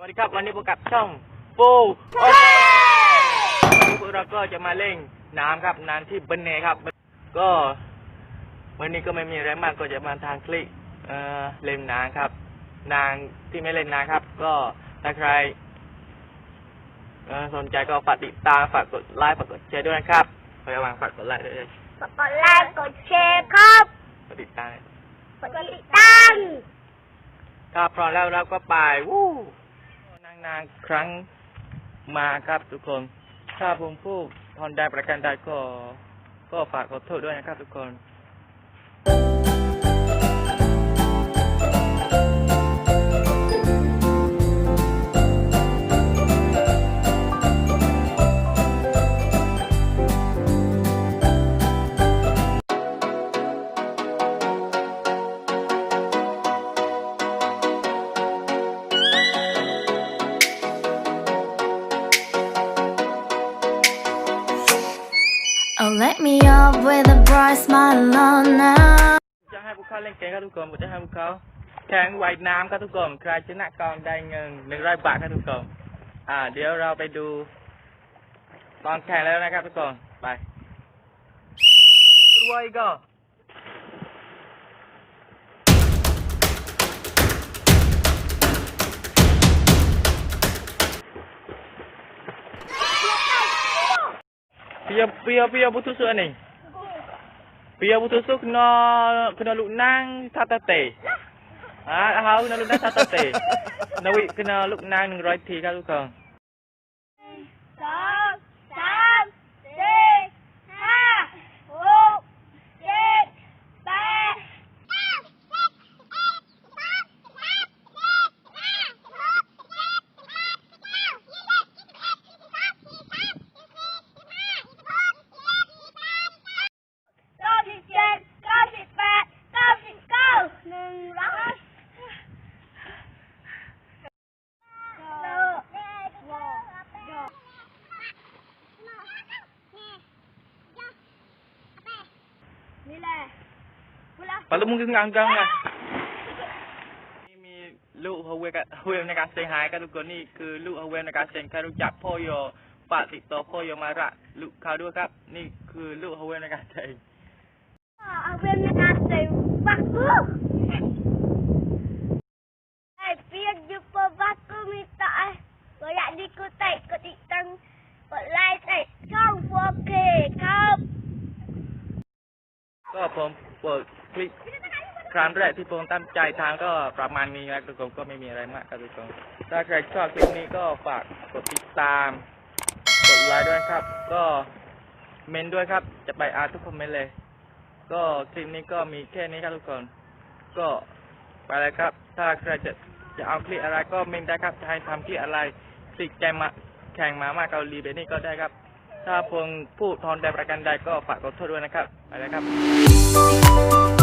วัสดีครับวันนี้พบกับช่องปูโอเควันนี้พวกเราก็จะมาเล่นน้ำครับน้ำที่บันเนครับ ก็ วันนี้ก็ไม่มีอะไรมากก็จะมาทางคลิกเอ่อเล่นน้ำครับ นางที่ไม่เล่นน้ำครับ ก็ถ้าใครเอ่อสนใจก็ฝากติดตามฝากกดไลค์ฝากกดแชร์ด้วยนะครับพยายามฝากกดไลค์ด้วยกดไลค์กดแชร์ครับกดติดตามกดติดตามถ้าพร้อมแล้วเราก็ไปวู้ นานครั้งมาครับทุกคน ถ้าผมพูดทอนได้ประกันได้ก็ ก็ฝากขอโทษด้วยนะครับทุกคน Oh, let me up with a bright smile on now. จะให้พวกเขาเล่นเกมครับทุกคนผมจะให้พวกเขาแข่งว่ายน้ำครับทุกคนใครชนะกองได้เงินหนึ่งร้อยบาทครับทุกคนอ่า เดี๋ยวเราไปดูตอนแข่งแล้วนะครับทุกคนไปตัวไ ว้ก็ Pia pia pia putus su ni. Pia putus su kena kena luk nang tata te. Ha, hau kena luk nang tata te. Nawi kena luk nang 100ทีครับทุกคน นี่แหละเวลา Kalau mungkin nganggang lah. นี่มีลูกฮเวกับฮเวในการเซ็งหายครับทุกคนนี่คือลูกฮเวในการเซ็งใครรู้จักพ่อโยปะติดต่อพ่อโยมาระลูกเขาด้วยครับ นี่คือลูกฮเวในการเซ็งเอาเป็นงานเสร็จบักกูไอ้เปียกยุบบักกูมีตาก็อยากดีกูเตะก็ติดตังกดไลค์เตะช่องโฟเคครับ ผมเปิดคลิปครั้งแรกที่ผมตั้งใจทางก็ประมาณนี้นะทุกคนก็ไม่มีอะไรมากครับทุกคนถ้าใครชอบคลิปนี้ก็ฝากกดติดตามกดไลค์ด้วยครับ ก็เมนด้วยครับ จะไปอ่านทุกคอมเมนต์เลย ก็คลิปนี้ก็มีแค่นี้ครับทุกคน ก็ไปเลยครับ ถ้าใครจะจะเอาคลิปอะไรก็เมนได้ครับจะให้ทำคลิปอะไรติดใจมาแข่งมาม่าเกาหลีแบนี้ก็ได้ครับ ถ้าพงผู้ทอนใดประกันใดก็ฝากขอโทษด้วยนะครับไปแล้วครับ